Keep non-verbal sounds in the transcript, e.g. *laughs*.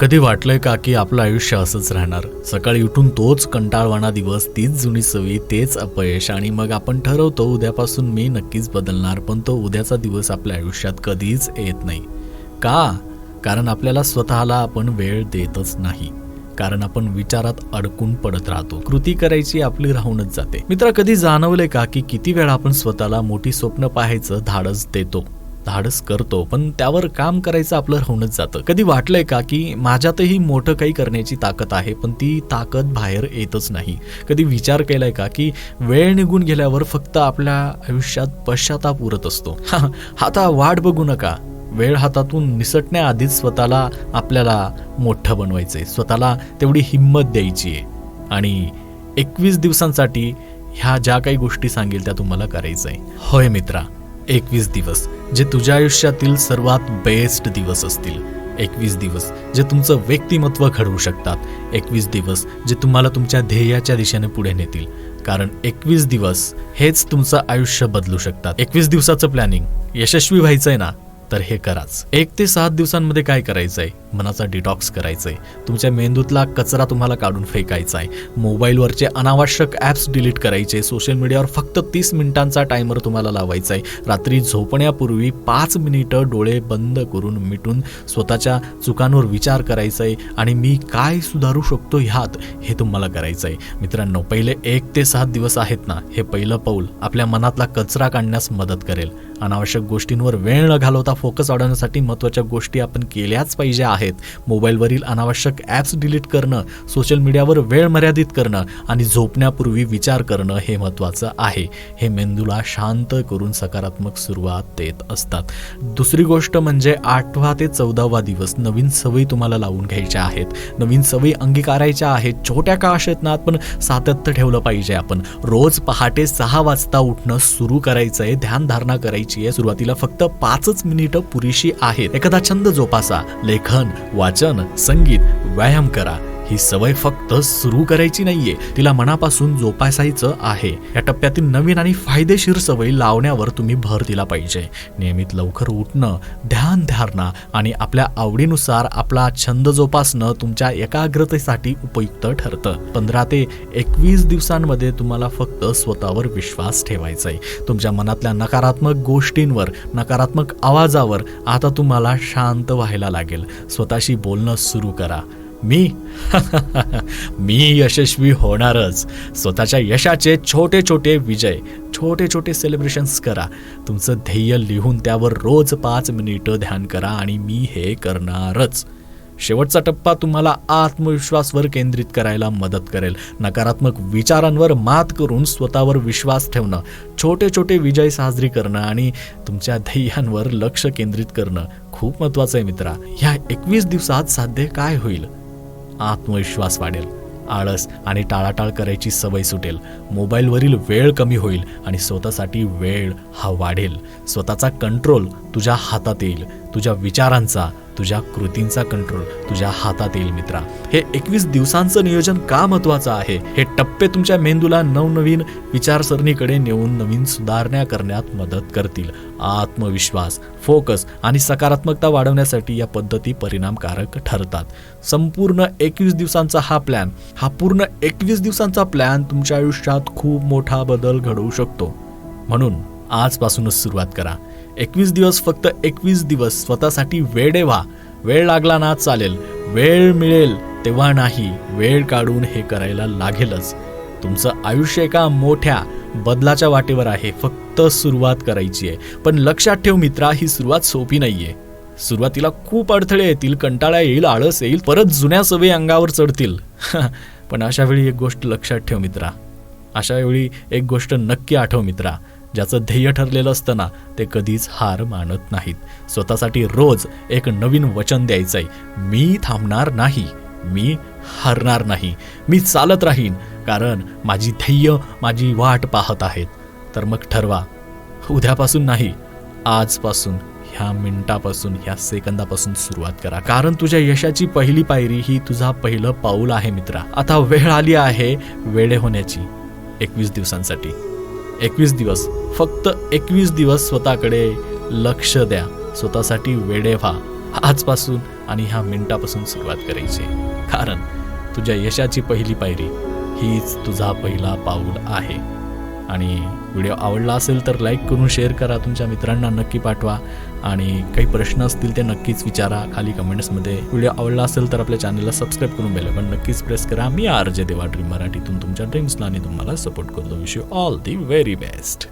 कधी वाटलंय का की आपलं आयुष्य असंच राहणार? सकाळी उठून तोच कंटाळवाणा दिवस तीच जुनी सवयी तेच अपयश आणि मग आपण ठरवतो उद्यापासून मी नक्कीच बदलणार पण तो उद्याचा दिवस आपल्या आयुष्यात कधीच येत नाही. का? कारण आपल्याला स्वतःला आपण वेळ देतच नाही. कारण आपण विचारात अडकून पडत राहतो. कृती करायची आपली राहूनच जाते. मित्रा कधी जाणवले का की किती वेळा आपण स्वतःला मोठी स्वप्न पाहायचं धाडस देतो? धाडस करतो पण त्यावर काम करायचं आपलं राहूनच जातं. कधी वाटलंय का की माझ्यातही मोठं काही करण्याची ताकद आहे पण ती ताकद बाहेर येतच नाही? कधी विचार केलाय का की वेळ निघून गेल्यावर फक्त आपल्या आयुष्यात पश्चाताप उरत असतो? आता वाट बघू नका. वेळ हातातून निसटण्याआधीच स्वतःला आपल्याला मोठं बनवायचंय. स्वतःला तेवढी हिंमत द्यायची आहे आणि एकवीस दिवसांसाठी ह्या ज्या काही गोष्टी सांगेल त्या तुम्हाला करायचं आहे होय मित्रा एकवीस दिवस जे तुझ्या आयुष्यातील सर्वात बेस्ट दिवस असतील. एकवीस दिवस जे तुमचं व्यक्तिमत्व घडवू शकतात. एकवीस दिवस जे तुम्हाला तुमच्या ध्येयाच्या दिशेने पुढे नेतील. कारण एकवीस दिवस हेच तुमचं आयुष्य बदलू शकतात. एकवीस दिवसाचं प्लॅनिंग यशस्वी व्हायचंय ना? तर हे कराच. एक ते सात दिवसांमध्ये काय करायचंय? मनाचा डिटॉक्स करायचंय. तुमच्या मेंदूतला कचरा तुम्हाला काढून फेकायचा आहे मोबाईलवरचे अनावश्यक ॲप्स डिलीट करायचे. सोशल मीडियावर फक्त तीस मिनिटांचा टायमर तुम्हाला लावायचा आहे रात्री झोपण्यापूर्वी पाच मिनिटं डोळे बंद करून मिटून स्वतःच्या चुकांवर विचार करायचा आहे आणि मी काय सुधारू शकतो ह्यात हे तुम्हाला करायचं आहे मित्रांनो पहिले एक ते सात दिवस आहेत ना हे पहिलं पाऊल आपल्या मनातला कचरा काढण्यास मदत करेल. अनावश्यक गोष्टींवर वेळ न घालवता फोकस वाढवण्यासाठी महत्त्वाच्या गोष्टी आपण केल्याच पाहिजे आहेत. मोबाईलवरील अनावश्यक ॲप्स डिलीट करणं सोशल मीडियावर वेळ मर्यादित करणं आणि झोपण्यापूर्वी विचार करणं हे महत्त्वाचं आहे. हे मेंदूला शांत करून सकारात्मक सुरुवात देत असतात. दुसरी गोष्ट म्हणजे आठवा ते चौदावा दिवस नवीन सवयी तुम्हाला लावून घ्यायच्या आहेत. नवीन सवयी अंगीकारायच्या आहेत. छोट्या का आहेत ना पण सातत्य ठेवलं पाहिजे आपण. रोज पहाटे सहा वाजता उठणं सुरू करायचं आहे ध्यानधारणा करायची आहे सुरुवातीला फक्त पाचच मिनिट पुरेशी आहेत. एखादा छंद जोपासा लेखन वाचन संगीत व्यायाम करा. ही सवय फक्त सुरू करायची नाहीये. तिला मनापासून जोपासायचं आहे. या टप्प्यातील नवीन आणि फायदेशीर सवय लावण्यावर तुम्ही भर दिला पाहिजे. नियमित लवकर उठणं ध्यान धारणा आणि आपल्या आवडीनुसार आपला छंद जोपासणं तुमच्या एकाग्रतेसाठी उपयुक्त ठरतं. पंधरा ते एकवीस दिवसांमध्ये तुम्हाला फक्त स्वतःवर विश्वास ठेवायचा आहे तुमच्या मनातल्या नकारात्मक गोष्टींवर नकारात्मक आवाजावर आता तुम्हाला शांत व्हायला लागेल. स्वतःशी बोलणं सुरू करा. मी? *laughs* मी यशस्वी होणारच. स्वतःच्या यशाचे छोटे छोटे विजय छोटे छोटे सेलिब्रेशन्स करा. तुमचं ध्येय लिहून त्यावर रोज पाच मिनिटं ध्यान करा आणि मी हे करणारच. शेवटचा टप्पा तुम्हाला आत्मविश्वासवर केंद्रित करायला मदत करेल. नकारात्मक विचारांवर मात करून स्वतःवर विश्वास ठेवणं छोटे छोटे विजय साजरी करणं आणि तुमच्या ध्येयांवर लक्ष केंद्रित करणं खूप महत्वाचं आहे मित्रा. ह्या एकवीस दिवसात साध्य काय होईल? आत्मविश्वास वाढेल. आळस आणि टाळाटाळ करायची सवय सुटेल. मोबाईलवरील वेळ कमी होईल आणि स्वतःसाठी वेळ हा वाढेल. स्वतःचा कंट्रोल तुझ्या हातात येईल. तुझ्या विचारांचा तुझ्या कृतींचा कंट्रोल तुझ्या हातात येईल मित्रा. हे एकवीस दिवसांचं नियोजन का महत्वाचं आहे? हे टप्पे तुमच्या मेंदूला नवनवीन विचारसरणीकडे नेऊन नवीन सुधारणा करण्यात मदत करतील. आत्मविश्वास फोकस आणि सकारात्मकता वाढवण्यासाठी या पद्धती परिणामकारक ठरतात. संपूर्ण एकवीस दिवसांचा हा प्लॅन हा पूर्ण एकवीस दिवसांचा प्लॅन तुमच्या आयुष्यात खूप मोठा बदल घडवू शकतो. म्हणून आजपासूनच सुरुवात करा. एकवीस दिवस फक्त एकवीस दिवस स्वतःसाठी वेडे व्हा वेळ लागला ना चालेल. वेळ मिळेल तेव्हा नाही. वेळ काढून हे करायला लागेलच. तुमचं आयुष्य एका मोठ्या बदलाच्या वाटेवर आहे. फक्त सुरुवात करायची आहे. पण लक्षात ठेव मित्रा ही सुरुवात सोपी नाहीये. सुरुवातीला खूप अडथळे येतील कंटाळा येईल आळस येईल परत जुन्या सवयी अंगावर चढतील. *laughs* पण अशा वेळी एक गोष्ट लक्षात ठेव मित्रा. अशा वेळी एक गोष्ट नक्की आठव मित्रा. ज्याचं ध्येय ठरलेलं असतं ना ते कधीच हार मानत नाहीत. स्वतःसाठी रोज एक नवीन वचन द्यायचं आहे मी थांबणार नाही. मी हरणार नाही. मी चालत राहीन. कारण माझी ध्येय माझी वाट पाहत आहेत. तर मग ठरवा. उद्यापासून नाही आजपासून ह्या मिनिटापासून ह्या सेकंदापासून सुरुवात करा. कारण तुझ्या यशाची पहिली पायरी ही तुझा पहिलं पाऊल आहे मित्रा. आता वेळ आली आहे वेडे होण्याची. एकवीस दिवसांसाठी. एकवीस दिवस. फक्त एकवीस दिवस स्वतःकडे लक्ष द्या. स्वतःसाठी वेडे व्हा. आजपासून आणि ह्या मिनिटापासून सुरुवात करायची. कारण तुझ्या यशाची पहिली पायरी हीच तुझा पहिला पाऊल आहे. आणि व्हिडिओ आवडला असेल तर लाईक करून शेअर करा तुमच्या मित्रांना नक्की पाठवा. आणि काही प्रश्न असतील ते नक्कीच विचारा. खाली कमेंट्समध्ये व्हिडिओ आवडला असेल तर आपल्या चॅनलला सबस्क्राईब करून बेल पण नक्कीच प्रेस करा. मी आर जे देवा ड्रीम मराठीतून तुमच्या ड्रीम्सला आणि तुम्हाला सपोर्ट करतो. Wish you all the very best